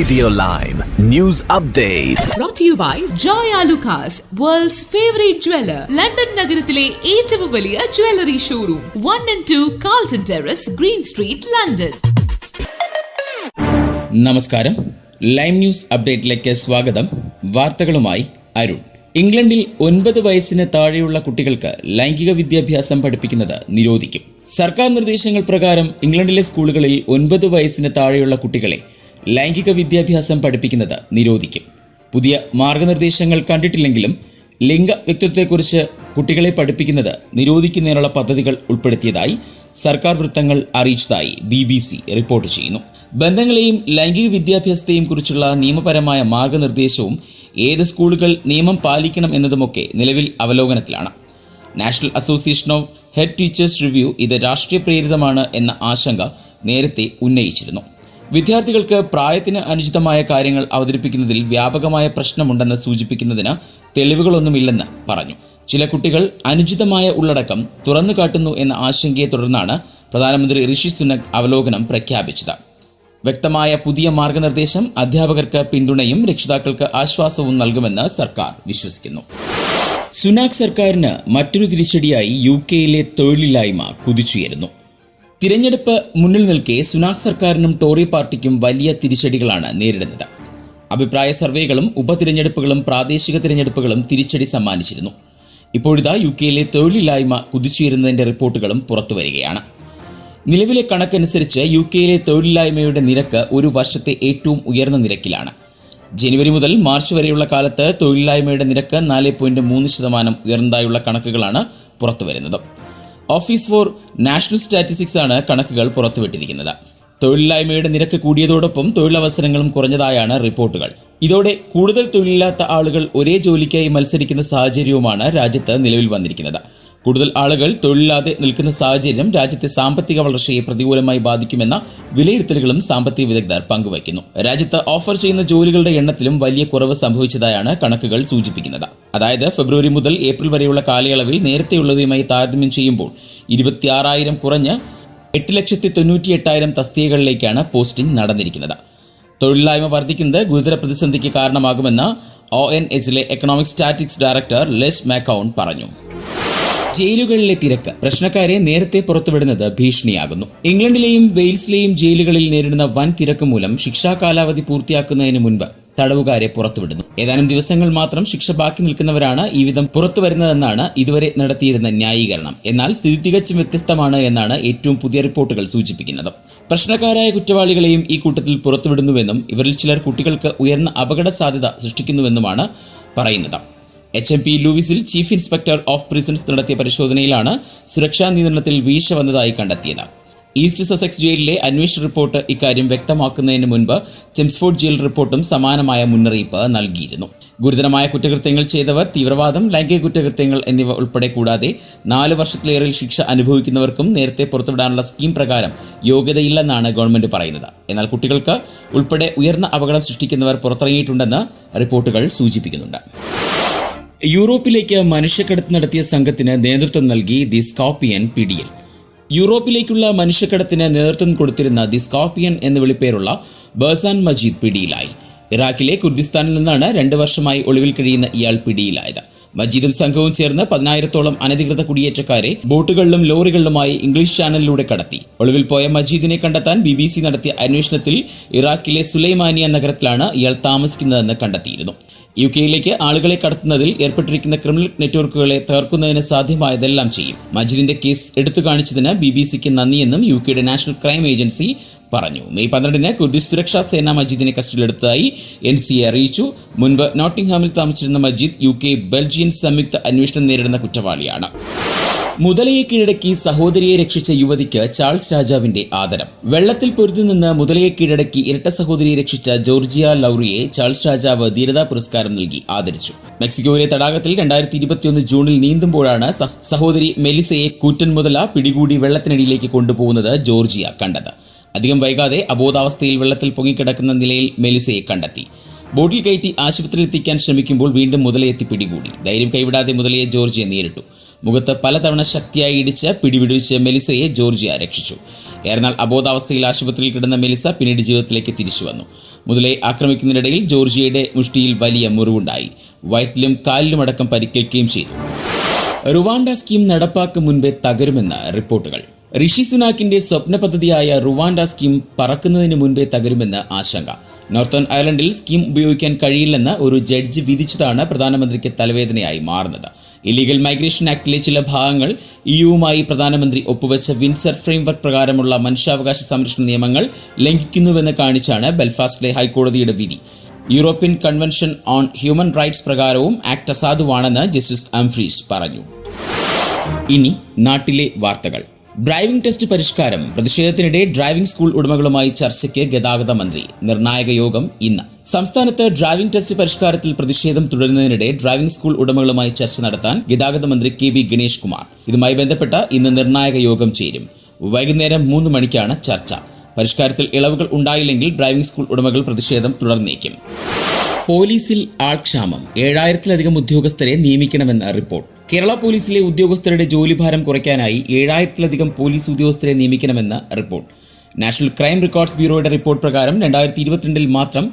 Radio live news update brought to you by Joy Alucas, world's favorite London നഗരത്തിലെ ഏറ്റവും വലിയ jewellery showroom one and two Carlton terrace green street London നമസ്കാരം. Lime news അപ്ഡേറ്റിലേക്ക് സ്വാഗതം. വാർത്തകളുമായി അരുൺ. ഇംഗ്ലണ്ടിൽ ഒൻപത് വയസ്സിന് താഴെയുള്ള കുട്ടികൾക്ക് ലൈംഗിക വിദ്യാഭ്യാസം പഠിപ്പിക്കുന്നത് നിരോധിക്കും. സർക്കാർ നിർദ്ദേശങ്ങൾ പ്രകാരം ഇംഗ്ലണ്ടിലെ സ്കൂളുകളിൽ ഒൻപത് വയസ്സിന് താഴെയുള്ള കുട്ടികളെ ലൈംഗിക വിദ്യാഭ്യാസം പഠിപ്പിക്കുന്നത് നിരോധിക്കും. പുതിയ മാർഗനിർദ്ദേശങ്ങൾ കണ്ടിട്ടില്ലെങ്കിലും ലിംഗ വ്യക്തിത്വത്തെക്കുറിച്ച് കുട്ടികളെ പഠിപ്പിക്കുന്നത് നിരോധിക്കുന്നതിനുള്ള പദ്ധതികൾ ഉൾപ്പെടുത്തിയതായി സർക്കാർ വൃത്തങ്ങൾ അറിയിച്ചതായി ബി ബി സി റിപ്പോർട്ട് ചെയ്യുന്നു. ബന്ധങ്ങളെയും ലൈംഗിക വിദ്യാഭ്യാസത്തെയും കുറിച്ചുള്ള നിയമപരമായ മാർഗനിർദ്ദേശവും ഏത് സ്കൂളുകൾ നിയമം പാലിക്കണം എന്നതുമൊക്കെ നിലവിൽ അവലോകനത്തിലാണ്. National Association of Head Teachers review ഇത് രാഷ്ട്രീയ പ്രേരിതമാണ് എന്ന ആശങ്ക നേരത്തെ ഉന്നയിച്ചിരുന്നു. വിദ്യാർത്ഥികൾക്ക് പ്രായത്തിന് അനുചിതമായ കാര്യങ്ങൾ അവതരിപ്പിക്കുന്നതിൽ വ്യാപകമായ പ്രശ്നമുണ്ടെന്ന് സൂചിപ്പിക്കുന്നതിന് തെളിവുകളൊന്നുമില്ലെന്ന് പറഞ്ഞു. ചില കുട്ടികൾ അനുചിതമായ ഉള്ളടക്കം തുറന്നു കാട്ടുന്നു എന്ന ആശങ്കയെ തുടർന്നാണ് പ്രധാനമന്ത്രി ഋഷി സുനക് അവലോകനം പ്രഖ്യാപിച്ചത്. വ്യക്തമായ പുതിയ മാർഗനിർദ്ദേശം അധ്യാപകർക്ക് പിന്തുണയും രക്ഷിതാക്കൾക്ക് ആശ്വാസവും നൽകുമെന്ന് സർക്കാർ വിശ്വസിക്കുന്നു. സുനാക് സർക്കാരിന് മറ്റൊരു തിരിച്ചടിയായി യു കെയിലെ തൊഴിലില്ലായ്മ കുതിച്ചുയരുന്നു. തിരഞ്ഞെടുപ്പ് മുന്നിൽ നിൽക്കെ സുനാക് സർക്കാരിനും ടോറി പാർട്ടിക്കും വലിയ തിരിച്ചടികളാണ് നേരിടുന്നത്. അഭിപ്രായ സർവേകളും ഉപതിരഞ്ഞെടുപ്പുകളും പ്രാദേശിക തിരഞ്ഞെടുപ്പുകളും തിരിച്ചടി സമ്മാനിച്ചിരുന്നു. ഇപ്പോഴിതാ യു കെയിലെ തൊഴിലില്ലായ്മ കുതിച്ചുയരുന്നതിന്റെ റിപ്പോർട്ടുകളും പുറത്തുവരികയാണ്. നിലവിലെ കണക്കനുസരിച്ച് യു കെയിലെ തൊഴിലില്ലായ്മയുടെ നിരക്ക് ഒരു വർഷത്തെ ഏറ്റവും ഉയർന്ന നിരക്കിലാണ്. ജനുവരി മുതൽ മാർച്ച് വരെയുള്ള കാലത്ത് തൊഴിലില്ലായ്മയുടെ നിരക്ക് നാല് പോയിന്റ് മൂന്ന് ശതമാനം ഉയർന്നതായുള്ള കണക്കുകളാണ് പുറത്തുവരുന്നത്. ഓഫീസ് ഫോർ നാഷണൽ സ്റ്റാറ്റിസ്റ്റിക്സ് ആണ് കണക്കുകൾ പുറത്തുവിട്ടിരിക്കുന്നത്. തൊഴിലില്ലായ്മയുടെ നിരക്ക് കൂടിയതോടൊപ്പം തൊഴിലവസരങ്ങളും കുറഞ്ഞതായാണ് റിപ്പോർട്ടുകൾ. ഇതോടെ കൂടുതൽ തൊഴിലില്ലാത്ത ആളുകൾ ഒരേ ജോലിക്കായി മത്സരിക്കുന്ന സാഹചര്യവുമാണ് രാജ്യത്ത് നിലവിൽ വന്നിരിക്കുന്നത്. കൂടുതൽ ആളുകൾ തൊഴിലില്ലാതെ നിൽക്കുന്ന സാഹചര്യം രാജ്യത്തെ സാമ്പത്തിക വളർച്ചയെ പ്രതികൂലമായി ബാധിക്കുമെന്ന വിലയിരുത്തലുകളും സാമ്പത്തിക വിദഗ്ധർ പങ്കുവയ്ക്കുന്നു. രാജ്യത്ത് ഓഫർ ചെയ്യുന്ന ജോലികളുടെ എണ്ണത്തിലും വലിയ കുറവ് സംഭവിച്ചതായാണ് കണക്കുകൾ സൂചിപ്പിക്കുന്നത്. അതായത് ഫെബ്രുവരി മുതൽ ഏപ്രിൽ വരെയുള്ള കാലയളവിൽ നേരത്തെയുള്ളവയുമായി താരതമ്യം ചെയ്യുമ്പോൾ ഇരുപത്തിയാറായിരം കുറഞ്ഞ് എട്ട് ലക്ഷത്തി തൊണ്ണൂറ്റി എട്ടായിരം തസ്തികകളിലേക്കാണ് പോസ്റ്റിംഗ് നടന്നിരിക്കുന്നത്. തൊഴിലില്ലായ്മ വർദ്ധിക്കുന്നത് ഗുരുതര പ്രതിസന്ധിക്ക് കാരണമാകുമെന്ന് O N എച്ചിലെ economic statistics director Les McKeown പറഞ്ഞു. ജയിലുകളിലെ തിരക്ക്. പ്രശ്നക്കാരെ നേരത്തെ പുറത്തുവിടുന്നത് ഭീഷണിയാകുന്നു. ഇംഗ്ലണ്ടിലെയും വെയിൽസിലെയും ജയിലുകളിൽ നേരിടുന്ന വൻ തിരക്ക് മൂലം ശിക്ഷാ കാലാവധി പൂർത്തിയാക്കുന്നതിന് മുൻപ് തടവുകാരെ പുറത്തുവിടുന്നു. ഏതാനും ദിവസങ്ങൾ മാത്രം ശിക്ഷ ബാക്കി നിൽക്കുന്നവരാണ് ഈ വിധം പുറത്തു വരുന്നതെന്നാണ് ഇതുവരെ നടത്തിയിരുന്ന ന്യായീകരണം. എന്നാൽ സ്ഥിതി തികച്ചും വ്യത്യസ്തമാണ് എന്നാണ് ഏറ്റവും പുതിയ റിപ്പോർട്ടുകൾ സൂചിപ്പിക്കുന്നത്. പ്രശ്നക്കാരായ കുറ്റവാളികളെയും ഈ കൂട്ടത്തിൽ പുറത്തുവിടുന്നുവെന്നും ഇവരിൽ ചിലർ കുട്ടികൾക്ക് ഉയർന്ന അപകട സാധ്യത സൃഷ്ടിക്കുന്നുവെന്നുമാണ് പറയുന്നത്. എച്ച് എം പി ലൂവിസിൽ ചീഫ് ഇൻസ്പെക്ടർ ഓഫ് പ്രിസൺസ് നടത്തിയ പരിശോധനയിലാണ് സുരക്ഷാ നിയന്ത്രണത്തിൽ വീഴ്ച വന്നതായി കണ്ടെത്തിയത്. ഈസ്റ്റ് സസെക്സ് ജയിലിലെ അന്വേഷണ റിപ്പോർട്ട് ഇക്കാര്യം വ്യക്തമാക്കുന്നതിന് മുൻപ് ചെംസ്ഫോർഡ് ജയിൽ റിപ്പോർട്ടും സമാനമായ മുന്നറിയിപ്പ് നൽകിയിരുന്നു. ഗുരുതരമായ കുറ്റകൃത്യങ്ങൾ ചെയ്തവർ തീവ്രവാദം ലൈംഗിക കുറ്റകൃത്യങ്ങൾ എന്നിവ ഉൾപ്പെടെ കൂടാതെ നാല് വർഷത്തിലേറെ ശിക്ഷ അനുഭവിക്കുന്നവർക്കും നേരത്തെ പുറത്തുവിടാനുള്ള സ്കീം പ്രകാരം യോഗ്യതയില്ലെന്നാണ് ഗവൺമെന്റ് പറയുന്നത്. എന്നാൽ കുട്ടികൾക്ക് ഉൾപ്പെടെ ഉയർന്ന അപകടം സൃഷ്ടിക്കുന്നവർ പുറത്തിറങ്ങിയിട്ടുണ്ടെന്ന് റിപ്പോർട്ടുകൾ സൂചിപ്പിക്കുന്നുണ്ട്. യൂറോപ്പിലേക്ക് മനുഷ്യക്കടത്ത് നടത്തിയ സംഘത്തിന് നേതൃത്വം നൽകി ദി സ്കോപ്പിയൻ പിടിയിൽ യൂറോപ്പിലേക്കുള്ള മനുഷ്യക്കടത്തിന് നേതൃത്വം കൊടുത്തിരുന്ന ദി സ്കോപ്പിയൻ എന്ന് വിളിപ്പേരുള്ള ബേസാൻ മജീദ് പിടിയിലായി. ഇറാഖിലെ കുർദിസ്ഥാനിൽ നിന്നാണ് രണ്ട് വർഷമായി ഒളിവിൽ കഴിയുന്ന ഇയാൾ പിടിയിലായത്. മജീദും സംഘവും ചേർന്ന് പതിനായിരത്തോളം അനധികൃത കുടിയേറ്റക്കാരെ ബോട്ടുകളിലും ലോറികളിലുമായി ഇംഗ്ലീഷ് ചാനലിലൂടെ കടത്തി. ഒളിവിൽ പോയ മജീദിനെ കണ്ടെത്താൻ ബി ബി സി നടത്തിയ അന്വേഷണത്തിൽ ഇറാഖിലെ സുലൈമാനിയ നഗരത്തിലാണ് ഇയാൾ താമസിക്കുന്നതെന്ന് കണ്ടെത്തിയിരുന്നു. യു കെയിലേക്ക് ആളുകളെ കടത്തുന്നതിൽ ഏർപ്പെട്ടിരിക്കുന്ന ക്രിമിനൽ നെറ്റ്വർക്കുകളെ തകർക്കുന്നതിന് സാധ്യമായതെല്ലാം ചെയ്യും. മജിദിന്റെ കേസ് എടുത്തു കാണിച്ചതിന് ബി ബി സിക്ക് നന്ദിയെന്നും യു കെയുടെ നാഷണൽ ക്രൈം ഏജൻസി പറഞ്ഞു. മെയ് പന്ത്രണ്ടിന് കുർദിസ് സുരക്ഷാ സേന മജീദിനെ കസ്റ്റഡിയിലെടുത്തതായി എൻ സി എ അറിയിച്ചു. മുൻപ് നോട്ടിംഗ്ഹാമിൽ താമസിച്ചിരുന്ന മജീദ് യു കെ ബെൽജിയൻ സംയുക്ത അന്വേഷണം നേരിടുന്ന കുറ്റവാളിയാണ്. മുതലയെ കീഴടക്കി സഹോദരിയെ രക്ഷിച്ച യുവതിക്ക് ചാൾസ് രാജാവിന്റെ ആദരം. വെള്ളത്തിൽ പൊരുതി നിന്ന് മുതലയെ കീഴടക്കി ഇരട്ട സഹോദരിയെ രക്ഷിച്ച ജോർജിയ ലൗറിയെ ചാൾസ് രാജാവ് ധീരതാ പുരസ്കാരം നൽകി ആദരിച്ചു. മെക്സിക്കോയിലെ തടാകത്തിൽ രണ്ടായിരത്തി ഇരുപത്തിയൊന്ന് ജൂണിൽ നീന്തുമ്പോഴാണ് സഹോദരി മെലിസയെ കൂറ്റൻ മുതല പിടികൂടി വെള്ളത്തിനടിയിലേക്ക് കൊണ്ടുപോകുന്നത് ജോർജിയ കണ്ടത്. അധികം വൈകാതെ അബോധാവസ്ഥയിൽ വെള്ളത്തിൽ പൊങ്ങിക്കിടക്കുന്ന നിലയിൽ മെലിസയെ കണ്ടെത്തി. ബോട്ടിൽ കയറ്റി ആശുപത്രിയിൽ എത്തിക്കാൻ ശ്രമിക്കുമ്പോൾ വീണ്ടും മുതലയെത്തി പിടികൂടി. ധൈര്യം കൈവിടാതെ മുതലയെ ജോർജിയ നേരിട്ടു. മുഖത്ത് പലതവണ ശക്തിയായി ഇടിച്ച് പിടിവിടിച്ച് മെലിസയെ ജോർജിയ രക്ഷിച്ചു. ഏറെനാൾ അബോധാവസ്ഥയിൽ ആശുപത്രിയിൽ കിടന്ന മെലിസ പിന്നീട് ജീവിതത്തിലേക്ക് തിരിച്ചു വന്നു. മുതലെ ആക്രമിക്കുന്നതിനിടയിൽ ജോർജിയയുടെ മുഷ്ടിയിൽ വലിയ മുറിവുണ്ടായി. വയറ്റിലും കാലിലുമടക്കം പരിക്കേൽക്കുകയും ചെയ്തു. റുവാണ്ട സ്കീം നടപ്പാക്കും മുൻപേ തകരുമെന്ന് റിപ്പോർട്ടുകൾ. ഋഷി സുനാക്കിന്റെ സ്വപ്ന പദ്ധതിയായ റുവാണ്ട സ്കീം പറക്കുന്നതിന് മുൻപേ തകരുമെന്ന് ആശങ്ക. നോർത്തേൺ അയർലൻഡിൽ സ്കീം ഉപയോഗിക്കാൻ കഴിയില്ലെന്ന് ഒരു ജഡ്ജ് വിധിച്ചതാണ് പ്രധാനമന്ത്രിക്ക് തലവേദനയായി മാറുന്നത്. ഇല്ലീഗൽ മൈഗ്രേഷൻ ആക്ടിലെ ചില ഭാഗങ്ങൾ ഇയുവുമായി പ്രധാനമന്ത്രി ഒപ്പുവെച്ച വിൻസർ ഫ്രെയിംവർക്ക് പ്രകാരമുള്ള മനുഷ്യാവകാശ സംരക്ഷണ നിയമങ്ങൾ ലംഘിക്കുന്നുവെന്ന് കാണിച്ചാണ് ബെൽഫാസ്റ്റിലെ ഹൈക്കോടതിയുടെ വിധി. European Convention on Human Rights പ്രകാരവും act അസാധുവാണെന്ന് ജസ്റ്റിസ് അംഫ്രീസ് പറഞ്ഞു. ഇനി നാട്ടിലെ വാർത്തകൾ. ഡ്രൈവിംഗ് ടെസ്റ്റ് പരിഷ്കാരം. പ്രതിഷേധത്തിനിടെ ഡ്രൈവിംഗ് സ്കൂൾ ഉടമകളുമായി ചർച്ചയ്ക്ക് ഗതാഗത മന്ത്രി. നിർണായക യോഗം ഇന്ന്. സംസ്ഥാനത്ത് ഡ്രൈവിംഗ് ടെസ്റ്റ് പരിഷ്കാരത്തിൽ പ്രതിഷേധം തുടരുന്നതിനിടെ ഡ്രൈവിംഗ് സ്കൂൾ ഉടമകളുമായി ചർച്ച നടത്താൻ ഗതാഗത മന്ത്രി കെ ബി ഗണേഷ് കുമാർ. ഇതുമായി ബന്ധപ്പെട്ട ഇന്ന് നിർണായക യോഗം ചേരും. വൈകുന്നേരം മൂന്ന് മണിക്കാണ് ചർച്ച. പരിഷ്കാരത്തിൽ ഇളവുകൾ ഉണ്ടായില്ലെങ്കിൽ ഡ്രൈവിംഗ് സ്കൂൾ ഉടമകൾ പ്രതിഷേധം തുടർന്നേക്കും. പോലീസിൽ ആൾക്ഷാമം. ഏഴായിരത്തിലധികം ഉദ്യോഗസ്ഥരെ നിയമിക്കണമെന്ന റിപ്പോർട്ട്. കേരള പോലീസിലെ ഉദ്യോഗസ്ഥരുടെ ജോലിഭാരം കുറയ്ക്കാനായി ഏഴായിരത്തിലധികം പോലീസ് ഉദ്യോഗസ്ഥരെ നിയമിക്കണമെന്ന റിപ്പോർട്ട്. നാഷണൽ ക്രൈം റെക്കോർഡ്സ് ബ്യൂറോയുടെ റിപ്പോർട്ട് പ്രകാരം രണ്ടായിരത്തി ഇരുപത്തിരണ്ടിൽ മാത്രം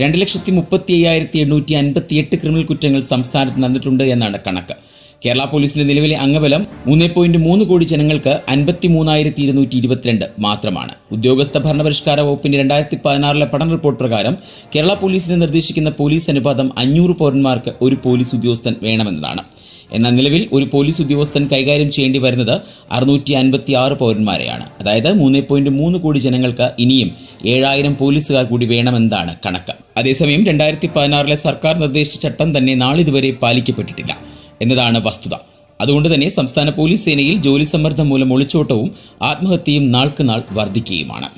രണ്ട് ലക്ഷത്തി മുപ്പത്തി അയ്യായിരത്തി എണ്ണൂറ്റി അൻപത്തി എട്ട് ക്രിമിനൽ കുറ്റങ്ങൾ സംസ്ഥാനത്ത് നടന്നിട്ടുണ്ട് എന്നാണ് കണക്ക്. കേരള പോലീസിന്റെ നിലവിലെ അംഗബലം മൂന്ന് പോയിന്റ് മൂന്ന് കോടി ജനങ്ങൾക്ക് അൻപത്തി മൂന്നായിരത്തി ഇരുന്നൂറ്റി ഇരുപത്തിരണ്ട് മാത്രമാണ്. ഉദ്യോഗസ്ഥ ഭരണപരിഷ്കാര വകുപ്പിന്റെ രണ്ടായിരത്തി പതിനാറിലെ പഠന റിപ്പോർട്ട് പ്രകാരം കേരള പോലീസിന് നിർദ്ദേശിക്കുന്ന പോലീസ് അനുപാതം അഞ്ഞൂറ് പൗരന്മാർക്ക് ഒരു പോലീസ് ഉദ്യോഗസ്ഥൻ വേണമെന്നതാണ്. എന്നാൽ നിലവിൽ ഒരു പോലീസ് ഉദ്യോഗസ്ഥൻ കൈകാര്യം ചെയ്യേണ്ടി വരുന്നത് അറുന്നൂറ്റി അൻപത്തി ആറ് പൗരന്മാരെയാണ്. അതായത് മൂന്ന് പോയിന്റ് മൂന്ന് കോടി ജനങ്ങൾക്ക് ഇനിയും ഏഴായിരം പോലീസുകാർ കൂടി വേണമെന്നതാണ് കണക്ക്. അതേസമയം രണ്ടായിരത്തി പതിനാറിലെ സർക്കാർ നിർദ്ദേശിച്ച ചട്ടം തന്നെ നാളിതുവരെ പാലിക്കപ്പെട്ടിട്ടില്ല എന്നതാണ് വസ്തുത. അതുകൊണ്ട് തന്നെ സംസ്ഥാന പോലീസ് സേനയിൽ ജോലി സമ്മർദ്ദം മൂലം ഒളിച്ചോട്ടവും ആത്മഹത്യയും നാൾക്ക് നാൾ വർദ്ധിക്കുകയുമാണ്.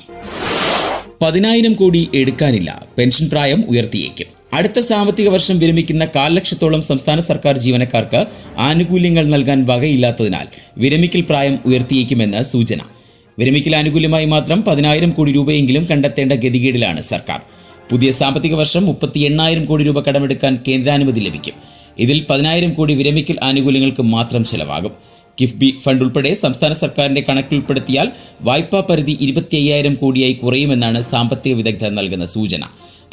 പതിനായിരം കോടി എടുക്കാനില്ല. പെൻഷൻ പ്രായം ഉയർത്തിയേക്കും. അടുത്ത സാമ്പത്തിക വർഷം വിരമിക്കുന്ന കാൽ ലക്ഷത്തോളം സംസ്ഥാന സർക്കാർ ജീവനക്കാർക്ക് ആനുകൂല്യങ്ങൾ നൽകാൻ വകയില്ലാത്തതിനാൽ വിരമിക്കൽ പ്രായം ഉയർത്തിയേക്കുമെന്ന് സൂചന. വിരമിക്കൽ ആനുകൂല്യമായി മാത്രം പതിനായിരം കോടി രൂപയെങ്കിലും കണ്ടെത്തേണ്ട ഗതികേടിലാണ് സർക്കാർ. പുതിയ സാമ്പത്തിക വർഷം മുപ്പത്തി എണ്ണായിരം കോടി രൂപ കടമെടുക്കാൻ കേന്ദ്രാനുമതി ലഭിക്കും. ഇതിൽ പതിനായിരം കോടി വിരമിക്കൽ ആനുകൂല്യങ്ങൾക്ക് മാത്രം ചെലവാകും. കിഫ്ബി ഫണ്ട് ഉൾപ്പെടെ സംസ്ഥാന സർക്കാരിന്റെ കണക്കിലുൾപ്പെടുത്തിയാൽ വായ്പാ പരിധി ഇരുപത്തി കോടിയായി കുറയുമെന്നാണ് സാമ്പത്തിക വിദഗ്ധർ നൽകുന്ന സൂചന.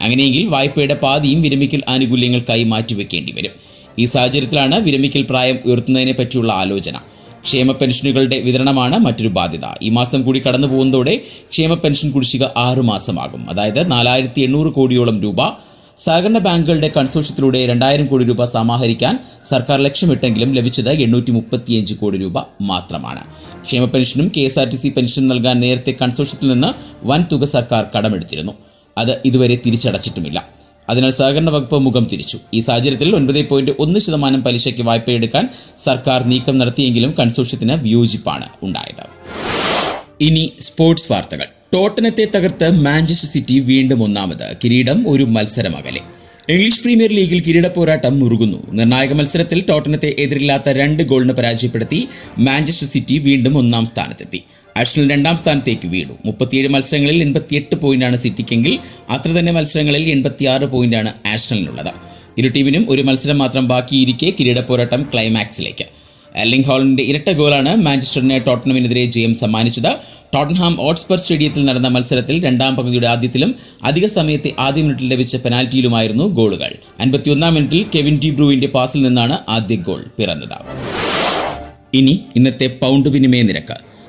അങ്ങനെയെങ്കിൽ വായ്പയുടെ പാതിയും വിരമിക്കൽ ആനുകൂല്യങ്ങൾക്കായി മാറ്റിവെക്കേണ്ടി വരും. ഈ സാഹചര്യത്തിലാണ് വിരമിക്കൽ പ്രായം ഉയർത്തുന്നതിനെ പറ്റിയുള്ള ആലോചന. ക്ഷേമ പെൻഷനുകളുടെ വിതരണമാണ് മറ്റൊരു ബാധ്യത. ഈ മാസം കൂടി കടന്നു പോകുന്നതോടെ ക്ഷേമ പെൻഷൻ കുടിശ്ശിക ആറു മാസമാകും. അതായത് നാലായിരത്തി എണ്ണൂറ് കോടിയോളം രൂപ സഹകരണ ബാങ്കുകളുടെ കൺസോഷ്യത്തിലൂടെ രണ്ടായിരം കോടി രൂപ സമാഹരിക്കാൻ സർക്കാർ ലക്ഷ്യമിട്ടെങ്കിലും ലഭിച്ചത് എണ്ണൂറ്റി മുപ്പത്തിയഞ്ച് കോടി രൂപ മാത്രമാണ്. ക്ഷേമ പെൻഷനും K S R T C പെൻഷനും നൽകാൻ നേരത്തെ കൺസോഷ്യത്തിൽ നിന്ന് വൻ തുക സർക്കാർ കടമെടുത്തിരുന്നു. അത് ഇതുവരെ തിരിച്ചടച്ചിട്ടുമില്ല. അതിനാൽ സഹകരണ വകുപ്പ് മുഖം തിരിച്ചു. ഈ സാഹചര്യത്തിൽ ഒൻപത് പോയിന്റ് ഒന്ന് ശതമാനം പലിശയ്ക്ക് വായ്പയെടുക്കാൻ സർക്കാർ നീക്കം നടത്തിയെങ്കിലും കൺസോഷ്യത്തിന് വിയോജിപ്പാണ് ഉണ്ടായത്. ഇനി സ്പോർട്സ് വാർത്തകൾ. ടോട്ടനത്തെ തകർത്ത് മാഞ്ചസ്റ്റർ സിറ്റി വീണ്ടും ഒന്നാമത് കിരീടം ഒരു മത്സരമകലെ. ഇംഗ്ലീഷ് പ്രീമിയർ ലീഗിൽ കിരീട പോരാട്ടം മുറുകുന്നു. നിർണായക മത്സരത്തിൽ ടോട്ടനത്തെ എതിരില്ലാത്ത രണ്ട് ഗോളിന് പരാജയപ്പെടുത്തി മാഞ്ചസ്റ്റർ സിറ്റി വീണ്ടും ഒന്നാം സ്ഥാനത്തെത്തി. ആഴ്സണൽ രണ്ടാം സ്ഥാനത്തേക്ക് വീണു. മുപ്പത്തിയേഴ് മത്സരങ്ങളിൽ എൺപത്തിയെട്ട് പോയിന്റാണ് സിറ്റിക്കെങ്കിൽ അത്ര തന്നെ മത്സരങ്ങളിൽ എൺപത്തിയാറ് പോയിന്റാണ് ആഴ്സണലിനുള്ളത് ഇരു ടീമിനും ഒരു മത്സരം മാത്രം ബാക്കിയിരിക്കെ കിരീട പോരാട്ടം ക്ലൈമാക്സിലേക്ക്. എല്ലിംഗ് ഹോളിന്റെ ഇരട്ട ഗോളാണ് മാഞ്ചസ്റ്ററിന് ടോട്ടനമിനെതിരെ ജയം സമ്മാനിച്ചത്. ടോട്ടൻഹാം ഓട്സ്പർ സ്റ്റേഡിയത്തിൽ നടന്ന മത്സരത്തിൽ രണ്ടാം പകുതിയുടെ ആദ്യത്തിലും അധിക സമയത്തെ ആദ്യ മിനിറ്റിൽ ലഭിച്ച പെനാൽറ്റിയിലുമായിരുന്നു ഗോളുകൾ. അൻപത്തിയൊന്നാം മിനിറ്റിൽ കെവിൻ ഡി ബ്രൂവിന്റെ പാസിൽ നിന്നാണ് ആദ്യ ഗോൾ പിറന്നത്. ഇനി ഇന്നത്തെ പൗണ്ട് വിനിമയ നിരക്ക്.